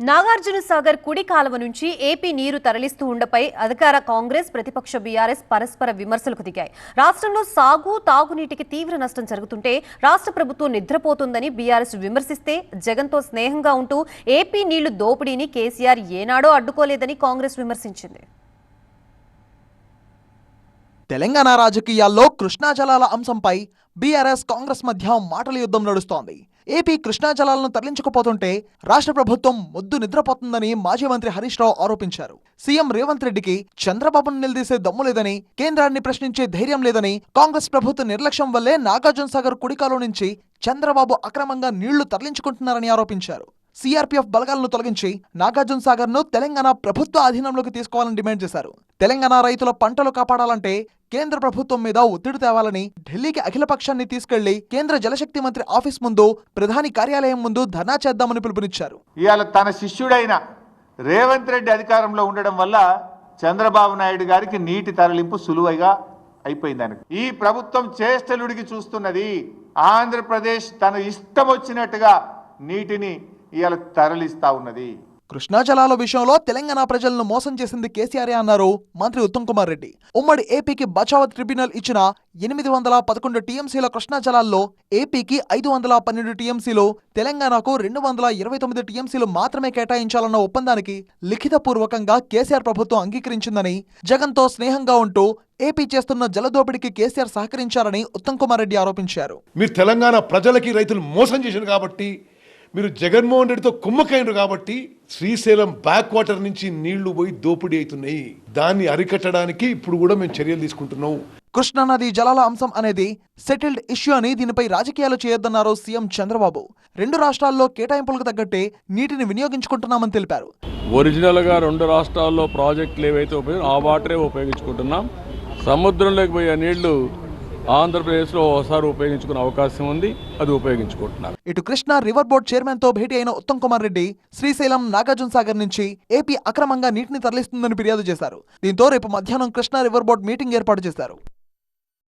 నాగార్జున సాగర్ కుడి కాలువ నుంచి ఏపీ నీరు తరలిస్తూ ఉండపై అధికార కాంగ్రెస్ ప్రతిపక్ష బీఆర్ఎస్ పరస్పర విమర్శలకు దిగాయి. రాష్ట్రంలో సాగు తాగునీటికి తీవ్ర నష్టం జరుగుతుంటే రాష్ట్ర ప్రభుత్వం నిద్రపోతుందని బీఆర్ఎస్ విమర్శిస్తే జగన్తో స్నేహంగా ఉంటూ ఏపీ నీళ్ళు దోపిడీని కేసీఆర్ ఏనాడో అడ్డుకోలేదని కాంగ్రెస్ విమర్శించింది. తెలంగాణ రాజకీయాల్లో కృష్ణా జలాల అంశంపై బీఆర్ఎస్ కాంగ్రెస్ మధ్య మాటల యుద్ధం నడుస్తోంది. ఏపీ కృష్ణా జలాలను తరలించకపోతుంటే రాష్ట్ర ప్రభుత్వం మొద్దు నిద్రపోతుందని మాజీ మంత్రి హరీష్ రావు ఆరోపించారు. సీఎం రేవంత్ రెడ్డికి చంద్రబాబును నిలదీసే దమ్ము లేదని కేంద్రాన్ని ప్రశ్నించే ధైర్యం లేదని కాంగ్రెస్ ప్రభుత్వ నిర్లక్ష్యం వల్లే నాగార్జున సాగర్ కుడికాలో నుంచి చంద్రబాబు అక్రమంగా నీళ్ళు తరలించుకుంటున్నారని ఆరోపించారు. సిఆర్పీఎఫ్ బలగాలను తొలగించి నాగార్జున సాగర్ను తెలంగాణ ప్రభుత్వ అధీనంలోకి తీసుకోవాలని డిమాండ్ చేశారు. తెలంగాణ రైతుల పంటలు కాపాడాలంటే కేంద్ర ప్రభుత్వం మీద ఒత్తిడి తేవాలని ఢిల్లీకి అఖిలపక్షాన్ని తీసుకెళ్ళి కేంద్ర జలశక్తి మంత్రి ఆఫీస్ ముందు ప్రధాని కార్యాలయం ముందు ధర్నా చేద్దామని పిలుపునిచ్చారు. ఇవాళ తన శిష్యుడైన రేవంత్ రెడ్డి అధికారంలో ఉండడం వల్ల చంద్రబాబు నాయుడు గారికి నీటి తరలింపు సులువైగా అయిపోయింది ఆయనకు. ఈ ప్రభుత్వం చేష్టలుడికి చూస్తున్నది ఆంధ్రప్రదేశ్ తన ఇష్టం వచ్చినట్టుగా నీటిని ఇవాళ తరలిస్తా ఉన్నది. కృష్ణా జలాల విషయంలో తెలంగాణ ప్రజలను మోసం చేసింది కేసీఆర్ అన్నారు మంత్రి ఉత్తమ్ కుమార్ రెడ్డి. ఉమ్మడి ఏపీకి బచావత్ ట్రిబ్యునల్ ఇచ్చిన ఎనిమిది వందల పదకొండు టీఎంసీల కృష్ణా జలాల్లో ఏపీకి ఐదు వందల పన్నెండు టీఎంసీలు తెలంగాణకు రెండు వందల ఇరవై తొమ్మిది టీఎంసీలు మాత్రమే కేటాయించాలన్న ఒప్పందానికి లిఖితపూర్వకంగా కేసీఆర్ ప్రభుత్వం అంగీకరించిందని జగన్తో స్నేహంగా ఉంటూ ఏపీ చేస్తున్న జలదోపిడికి కేసీఆర్ సహకరించారని ఉత్తమ్ కుమార్ రెడ్డి ఆరోపించారు. మీరు తెలంగాణ ప్రజలకి రైతులు మోసం చేశారు కాబట్టి మీరు జగన్మోహన్ రెడ్డితో కుమ్మకైనరు కాబట్టి శ్రీశైలం బ్యాక్ వాటర్ నుంచి నీళ్ళు పోయి దోపిడీ అవుతున్నాయి. దాన్ని అరికట్టడానికి ఇప్పుడు కూడా మేము చర్యలు తీసుకుంటున్నాం. కృష్ణానది జలాల అంశం అనేది సెటిల్డ్ ఇష్యూ అని దీనిపై రాజకీయాలు చేయొద్దన్నారు సీఎం చంద్రబాబు. రెండు రాష్ట్రాల్లో కేటాయింపులకు తగ్గట్టే నీటిని వినియోగించుకుంటున్నామని తెలిపారు. ఒరిజినల్గా రెండు రాష్ట్రాల్లో ప్రాజెక్టులు ఏవైతే ఉపయోగ ఆ వాటరే ఉపయోగించుకుంటున్నాం. సముద్రంలోకి పోయే నీళ్ళు ఆంధ్రప్రదేశ్లో ఒకసారి ఉపయోగించుకునే అవకాశం ఉంది అది ఉపయోగించుకుంటున్నారు. ఇటు కృష్ణా రివర్ బోర్డ్ చైర్మన్తో భేటీ అయిన ఉత్తమ్ కుమార్ రెడ్డి శ్రీశైలం నాగార్జున సాగర్ నుంచి ఏపీ అక్రమంగా నీటిని తరలిస్తుందని ఫిర్యాదు చేశారు. దీంతో రేపు మధ్యాహ్నం కృష్ణా రివర్ బోర్డ్ మీటింగ్ ఏర్పాటు చేశారు.